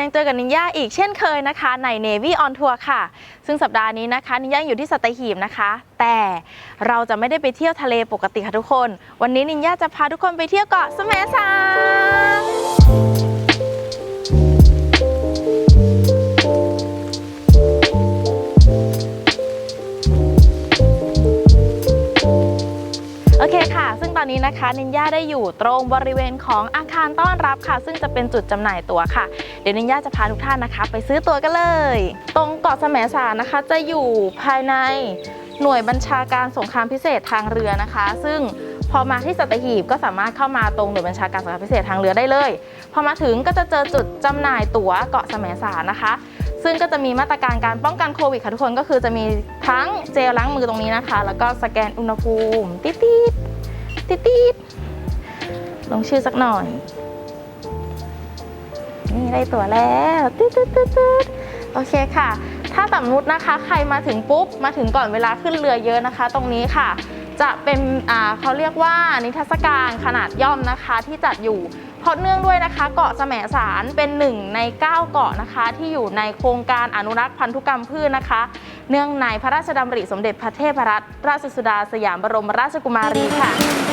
ยังเจอกับนินยาอีกเช่นเคยนะคะ ใน Navy on Tour ค่ะ ซึ่งสัปดาห์นี้นะคะนินยาอยู่ที่สัตหีบนะคะ แต่เราจะไม่ได้ไปเที่ยวทะเลปกติค่ะทุกคน วันนี้นินยาจะพาทุกคนไปเที่ยวเกาะแสมสาร ตอนนี้นะคะนินยาได้อยู่ตรงบริเวณของอาคารต้อนรับค่ะ ซึ่งจะเป็นจุดจำหน่ายตั๋วค่ะ เดี๋ยวนินยาจะพาทุกท่านนะคะ ไปซื้อตั๋วกันเลย ตรงเกาะแสมสารนะคะ จะอยู่ภายในหน่วยบัญชาการสงครามพิเศษทางเรือนะคะ ซึ่งพอมาที่สัตหีบก็สามารถเข้ามาตรงหน่วยบัญชาการสงครามพิเศษทางเรือได้เลย พอมาถึงก็จะเจอจุดจำหน่ายตั๋วเกาะแสมสารนะคะ ซึ่งก็จะมีมาตรการการป้องกันโควิดค่ะทุกคนก็คือจะมีทั้งเจลล้างมือตรงนี้นะคะ แล้วก็สแกนอุณหภูมิติ๊ด ติดติดติดๆลงชื่อสักหน่อย นี่ได้ตั๋วแล้วตึ๊ดตึ๊ดตึ๊ดตึ๊ดโอเคค่ะ ถ้าสมมตินะคะใครมาถึงปุ๊บ มาถึงก่อนเวลาขึ้นเรือเยอะนะคะ ตรงนี้ค่ะ จะเป็นเขาเรียกว่านิทรรศการขนาดย่อมนะคะที่จัดอยู่เพราะเนื่องด้วยนะคะ เกาะแสมสารเป็นหนึ่งใน 9 เกาะนะคะ ที่อยู่ในโครงการอนุรักษ์พันธุกรรมพืชนะคะ เนื่องในพระราชดำริสมเด็จพระเทพรัตนราชสุดาสยามบรมราชกุมารีค่ะ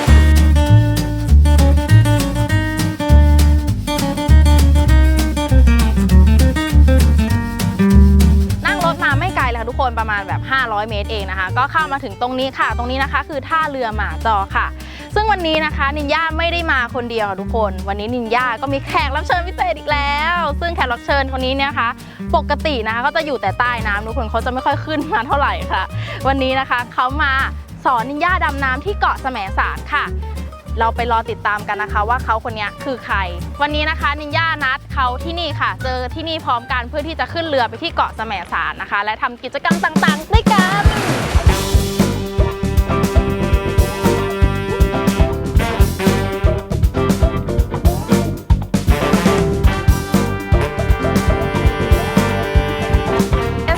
คนประมาณแบบ 500 เมตรเองนะคะ ก็เข้ามาถึงตรงนี้ค่ะ ตรงนี้นะคะ คือท่าเรือหมาจอค่ะ ซึ่งวันนี้นะคะนินยาไม่ได้มาคนเดียวค่ะทุกคน วันนี้นินยาก็มีแขกรับเชิญพิเศษอีกแล้ว ซึ่งแขกรับเชิญคนนี้เนี่ยคะ ปกตินะคะก็จะอยู่แต่ใต้น้ำทุกคนเขาจะไม่ค่อยขึ้นมาเท่าไหร่ค่ะ วันนี้นะคะเขามาสอนนินยาดำน้ำที่เกาะแสมสารค่ะ เราไปรอติดตามกันนะคะ ว่าเขาคนนี้คือใคร วันนี้นะคะนินย่านัดเขาที่นี่ค่ะ เจอที่นี่พร้อมกันเพื่อที่จะขึ้นเรือไปที่เกาะแสมสารนะคะ และทำกิจกรรมต่างๆด้วยกัน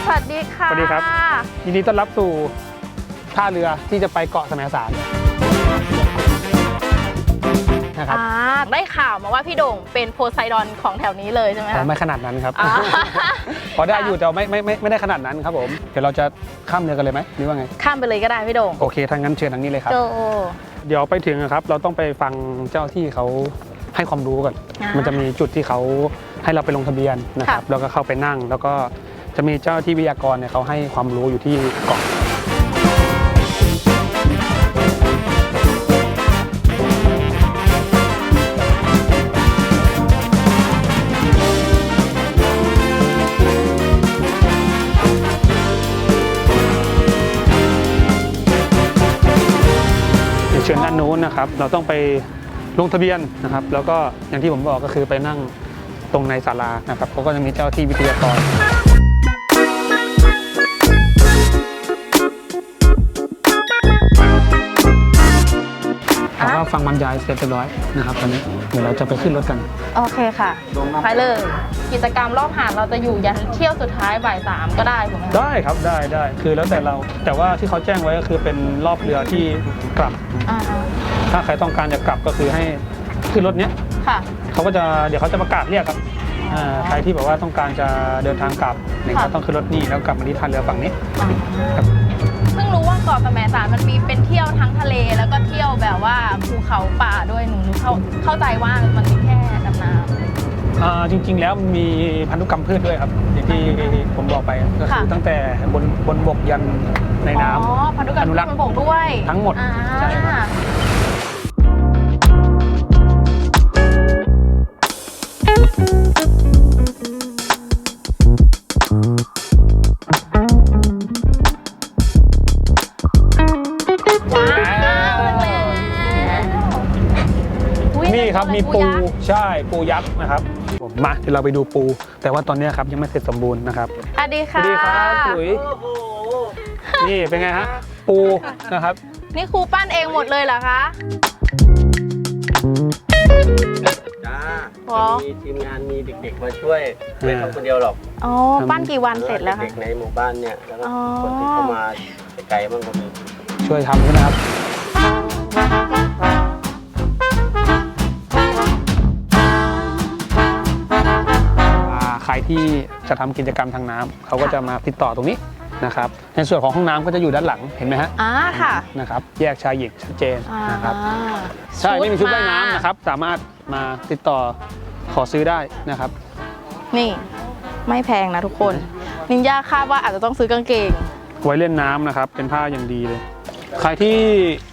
สวัสดีค่ะ สวัสดีครับ ยินดีต้อนรับสู่ท่าเรือที่จะไปเกาะแสมสาร นะครับอ่าได้ข่าวมาว่าพี่โด่งเป็นโพไซดอนของแถวนี้เลยใช่ไหมแต่คะ ไม่ขนาดนั้นครับ อ่า พอได้อยู่แต่ไม่ไม่ไม่ไม่ได้ขนาดนั้นครับผมเดี๋ยวเราจะข้ามเรือกันเลยไหมหรือว่าไง ข้ามไปเลยก็ได้พี่โด่งโอเคทางนั้นเชิญทางนี้เลยครับ โจเดี๋ยวไปถึงนะครับ เราต้องไปฟังเจ้าที่เขาให้ความรู้ก่อน อ่า มันจะมีจุดที่เขาให้เราไปลงทะเบียนนะครับค่ะแล้วก็เข้าไปนั่ง แล้วก็จะมีเจ้าที่วิทยากรเนี่ยเขาให้ความรู้อยู่ที่เกาะ เชิญด้านนู้นนะครับ เราต้องไปลงทะเบียนนะครับ แล้วก็อย่างที่ผมบอกก็คือไปนั่งตรงในศาลานะครับเขาก็จะมีเจ้าที่วิทยากร ฟังบรรยายเสร็จเรียบร้อยนะครับตอนนี้เดี๋ยวเราจะไปขึ้นรถกันโอเคค่ะไปเลย กิจกรรมรอบหาดเราจะอยู่ยันเที่ยวสุดท้ายบ่ายสามก็ได้ถูกไหมคะได้ครับได้ได้คือแล้วแต่เรา แต่ว่าที่เขาแจ้งไว้ก็คือเป็นรอบเรือที่กลับ อ่าถ้าใครต้องการจะกลับก็คือให้ขึ้นรถเนี้ยค่ะ เขาก็จะเดี๋ยวเขาจะประกาศเรียกครับอ่าใครที่แบบว่าต้องการจะเดินทางกลับเนี่ยค่ะ ก็ต้องขึ้นรถนี่แล้วกลับมาที่ท่าเรือฝั่งนี้ครับซึ่งรู้ว่าเกาะแสมสารมันมีเป็นเที่ยวทั้งทะเลแล้ วก็เที่ยวแบบว่าภูเขาป่าด้วยหนูหนูเข้าเข้าใจว่ามันมีแค่ดำน้อ่าจริง ๆ แล้วมันมีพันธุกรรมพืชด้วยครับอย่างที่ผมบอกไปก็คือตั้งแต่บนบนบกยันในำน้ำ อ๋อพันธุกรรมอนุรักษ์มันบกด้วยทั้งหมดอ่าใช่ครับ อุ๊ยนี่ครับมีตัวปูยักษ์ใช่ปูยักษ์นะครับผมมาเดี๋ยวเราไปดูปู แต่ว่าตอนเนี้ยครับยังไม่เสร็จสมบูรณ์นะครับสวัสดีสวัค่ะ สดีครับปุ๋ยนี่เป็นไงฮะปูนะครับ นี่ครูปั้นเองหมดเลยเหรอคะ จ้าอ๋อมีทีมงานมีเด็กๆมาช่วยไม่ทำคนเดียวหรอกอ๋อ ปั้นกี่วันเสร็จแล้วคะ เด็กๆในหมู่บ้านเนี่ยแล้วก็อ๋อ คนที่เข้ามาไกลๆบ้างก็มีช่วยทำใช่ไหมครับ ที่จะทำกิจกรรมทางน้ำเขาก็จะมาติดต่อตรงนี้นะครับในส่วนของห้องน้ำก็จะอยู่ด้านหลังเห็นไหมฮะอ่าค่ะนะครับแยกชายหญิงชัดเจนอ่านะครับใช่ไม่มีชุดว่ายน้ำนะครับสามารถมาติดต่อขอซื้อได้นะครับ นี่ไม่แพงนะทุกคน นินยาคาดว่าอาจจะต้องซื้อกางเกง ไว้เล่นน้ำนะครับ เป็นผ้าอย่างดีเลย ใครที่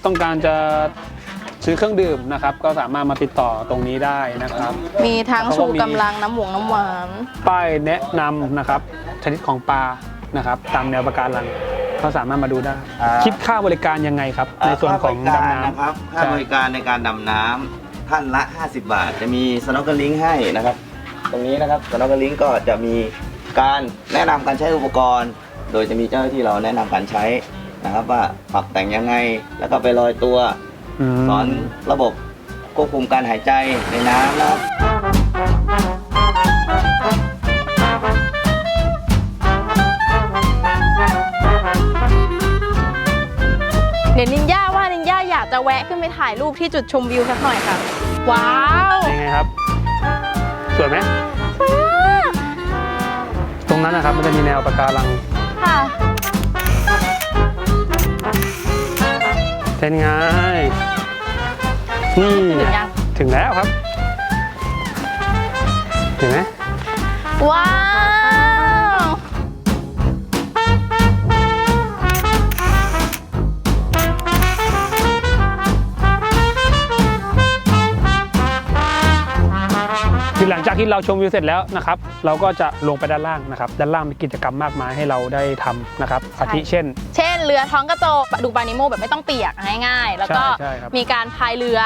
ต้องการจะ ซื้อเครื่องดื่มนะครับ ก็สามารถมาติดต่อตรงนี้ได้นะครับ มีทั้งเขาก็ชูมีกำลังน้ำหวงน้ำหวาน ป้ายแนะนำนะครับ ชนิดของปลานะครับ ตามแนวปะการังก็สามารถมาดูได้ครับคิดค่าบริการยังไงครับ ในส่วนของค่าบริการดำน้ำนะครับค่าใช่บริการในการดำน้ำท่านละ 50 บาท จะมีสโนว์เกอร์ลิงให้นะครับ ตรงนี้นะครับสโนว์เกอร์ลิงก็จะมีการแนะนำการใช้อุปกรณ์ โดยจะมีเจ้าหน้าที่เราแนะนำการใช้นะครับ ว่าปรับแต่งยังไงแล้วก็ไปลอยตัวม สอนระบบควบคุมการหายใจในน้ำนะครับ เดี๋ยวนินยาว่านินยาอยากจะแวะขึ้นไปถ่ายรูปที่จุดชมวิวสักหน่อยค่ะ ว้าวยังไงครับ สวยไหม ตรงนั้นนะครับมันจะมีแนวปะการัง ค่ะเป็นไง นี่ถึงยัง ถึงแล้วครับ เห็นไหมว้าว คือหลังจากที่เราชมวิวเสร็จแล้วนะครับ เราก็จะลงไปด้านล่างนะครับ ด้านล่างมีกิจกรรมมากมายให้เราได้ทำนะครับอาทิเช่น เช่น เรือท้องกระจกดูปลานิโมแบบไม่ต้องเปียกง่ายๆ แล้วก็ใช่ใช่ครับ มีการพายเรือ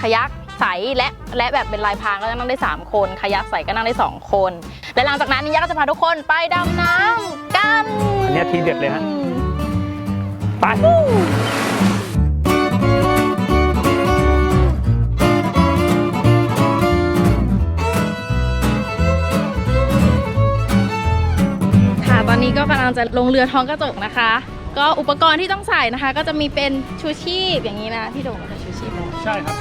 คายักใสและและแบบเป็นลายพรางก็นั่งได้ 3 คนคายักใสก็นั่งได้ 2 คน และหลังจากนั้นนิยาก็จะพาทุกคนไปดำน้ำกันอันเนี้ยทีเด็ดเลยฮะ ไป นนี้ก็กำลังจะลงเรือท้องกระจกนะคะ ก็อุปกรณ์ที่ต้องใส่นะคะ ก็จะมีเป็นชูชีพอย่างนี้นะพี่โด่งใส่ชูชีพไหมใช่ครับ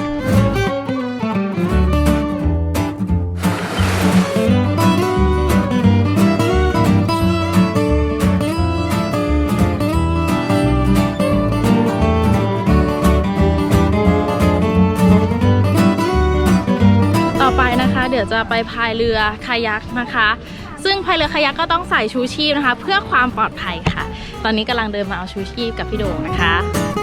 ต่อไปนะคะ เดี๋ยวจะไปพายเรือคายักนะคะ ซึ่งพายเรือคายักก็ต้องใส่ชูชีพนะคะ เพื่อความปลอดภัยค่ะ ตอนนี้กำลังเดินมาเอาชูชีพกับพี่โด่งนะคะ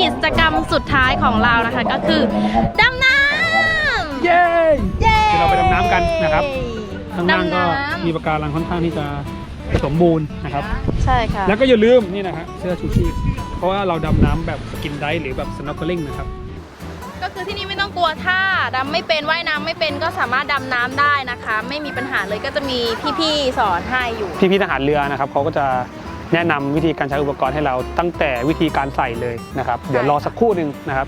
กิจกรรมสุดท้ายของเรานะคะ ก็คือดำน้ำเย้เย้เดี๋ยวเราไปดำน้ำกันนะครับข้างล่างก็ดำน้ำมีปะการังค่อนข้างที่จะสมบูรณ์นะครับ ใช่ค่ะ แล้วก็อย่าลืมนี่นะฮะเสื้อชูชีพเพราะว่าเราดำน้ำแบบสกินไดฟ์หรือแบบสโนว์เกอร์ลิงนะครับก็คือที่นี่ไม่ต้องกลัวถ้าดำไม่เป็นว่ายน้ำไม่เป็นก็สามารถดำน้ำได้นะคะ ไม่มีปัญหาเลยก็จะมีพี่ๆสอนให้อยู่ พี่ๆทหารเรือนะครับเขาก็จะ แนะนำวิธีการใช้อุปกรณ์ให้เราตั้งแต่วิธีการใส่เลยนะครับ เดี๋ยวรอสักครู่หนึ่งนะครับ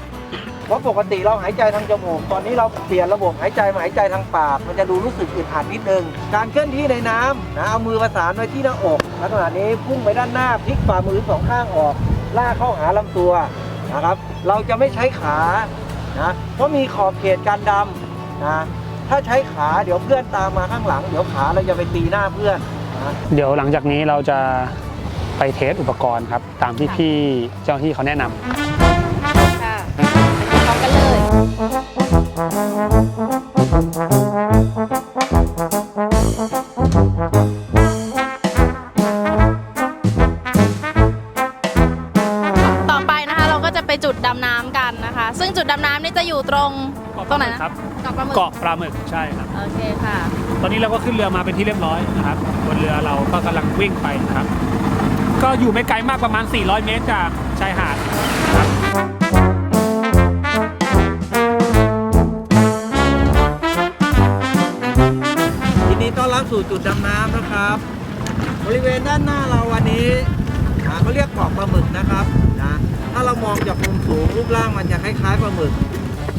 เพราะปกติเราหายใจทางจมูก ตอนนี้เราเปลี่ยนระบบหายใจมาหายใจทางปาก มันจะดูรู้สึกอึดอัดนิดนึง การเคลื่อนที่ในน้ำนะเอามือประสานไว้ที่หน้าอกลักษณะนี้พุ่งไปด้านหน้าพลิกฝ่ามือสองข้างออกลากเข้าหาลำตัวนะครับ เราจะไม่ใช้ขานะเพราะมีขอบเขตการดำนะถ้าใช้ขาเดี๋ยวเพื่อนตามมาข้างหลัง เดี๋ยวขาเราจะไปตีหน้าเพื่อนนะเดี๋ยวหลังจากนี้เราจะ ไปเทสอุปกรณ์ครับ ตามที่พี่เจ้าหน้าที่เขาแนะนำค่ะไปพร้อมกันเลย ต่อไปนะคะเราก็จะไปจุดดำน้ำกันนะคะ ซึ่งจุดดำน้ำนี่จะอยู่ตรงตรงไหนนะครับเกาะปลาหมึกเกาะปลาหมึกใช่ครับ โอเคค่ะ ตอนนี้เราก็ขึ้นเรือมาเป็นที่เรียบร้อยนะครับบนเรือเราก็กำลังวิ่งไปนะครับ ก็อยู่ไม่ไกลมากประมาณ 400 เมตรจากชายหาดยินดีต้อนรับสู่จุดดำน้ำนะครับ บริเวณด้านหน้าเราวันนี้อ่าเขาเรียกเกาะปลาหมึกนะครับนะถ้าเรามองจากมุมสูงรูปร่างมันจะคล้ายๆปลาหมึก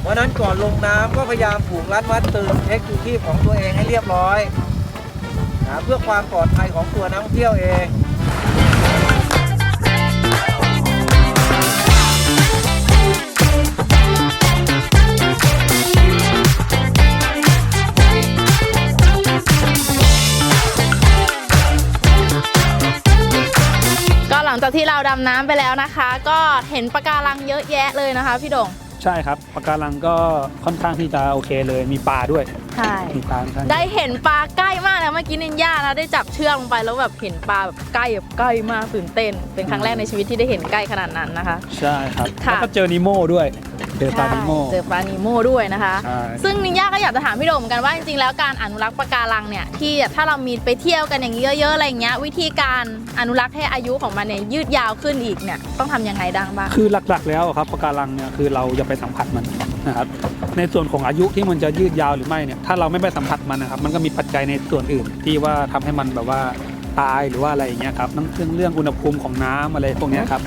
เพราะฉะนั้นก่อนลงน้ำก็พยายามผูกรัดมัดตึงเช็คชูชีพของตัวเองให้เรียบร้อยนะเพื่อความปลอดภัยของตัวนักท่องเที่ยวเอง จากที่เราดำน้ำไปแล้วนะคะ ก็เห็นปะการังเยอะแยะเลยนะคะ พี่โด่งใช่ครับปะการังก็ค่อนข้างที่จะโอเคเลยมีปลาด้วยใช่มีปลาค่อนข้างได้เห็นปลาใกล้มากนะเมื่อกี้นินย่านะได้จับเชือกลงไปแล้วแบบเห็นปลาแบบใกล้แบบใกล้มากตื่นเต้น เป็นครั้งแรกในชีวิตที่ได้เห็นใกล้ขนาดนั้นนะคะ ใช่ครับค่ะ แล้วก็เจอนิโม่ด้วย เจอปลานิโม่ใช่เจอปลานิโม่ด้วยนะคะ ใช่ ซึ่งนินย่าก็อยากจะถามพี่โดมเหมือนกันว่าจริงๆแล้วการอนุรักษ์ปะการังเนี่ยที่ถ้าเรามีไปเที่ยวกันอย่างนี้เยอะๆอะไรอย่างเงี้ยวิธีการอนุรักษ์ให้อายุของมันเนี่ยยืดยาวขึ้นอีกเนี่ยต้องทำยังไงดังบ้าง คือหลักๆ แล้วอะครับปะการังเนี่ยคือเราอย่าไปสัมผัสมันนะครับในส่วนของอายุที่มันจะยืดยาวหรือไม่เนี่ยถ้าเราไม่ไปสัมผัสมันนะครับมันก็มีปัจจัยในส่วนอื่น ที่ว่าทำให้มันแบบว่าตายหรือว่าอะไรอย่างเงี้ยครับทั้งเรื่องเรื่องอุณหภูมิของน้ำอะไรพวกเนี้ยครับ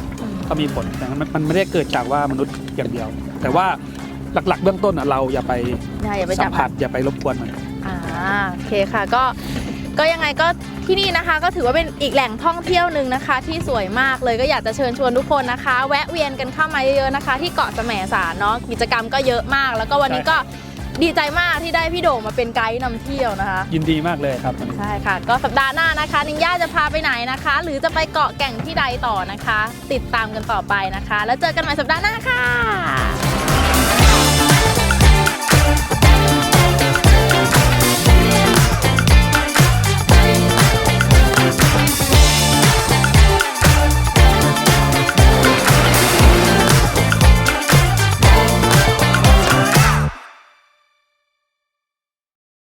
ก็มีผลแต่มันมันไม่ได้เกิดจากว่ามนุษย์อย่างเดียว แต่ว่าหลักๆ เบื้องต้นอะเราอย่าไปอย่าอย่าไปสัจัมบผัสอย่าไปรบกวนมัน อ่าโอเคค่ะก็ก็ยังไงก็ที่นี่นะคะ ก็ถือว่าเป็นอีกแหล่งท่องเที่ยวหนึ่งนะคะ ที่สวยมากเลยก็อยากจะเชิญชวนทุกคนนะคะ แวะเวียนกันเข้ามาเยอะๆนะคะ ที่เกาะแสมสารเนาะกิจกรรมก็เยอะมาก แล้วก็วันนี้ก็ดีใจมากที่ได้พี่โด่งมาเป็นไกด์นำเที่ยวนะคะ ยินดีมากเลยครับ ใช่ค่ะ ก็สัปดาห์หน้านะคะ นิงย่าจะพาไปไหนนะคะ หรือจะไปเกาะแก่งที่ใดต่อนะคะ ติดตามกันต่อไปนะคะ แล้วเจอกันใหม่สัปดาห์หน้าค่ะ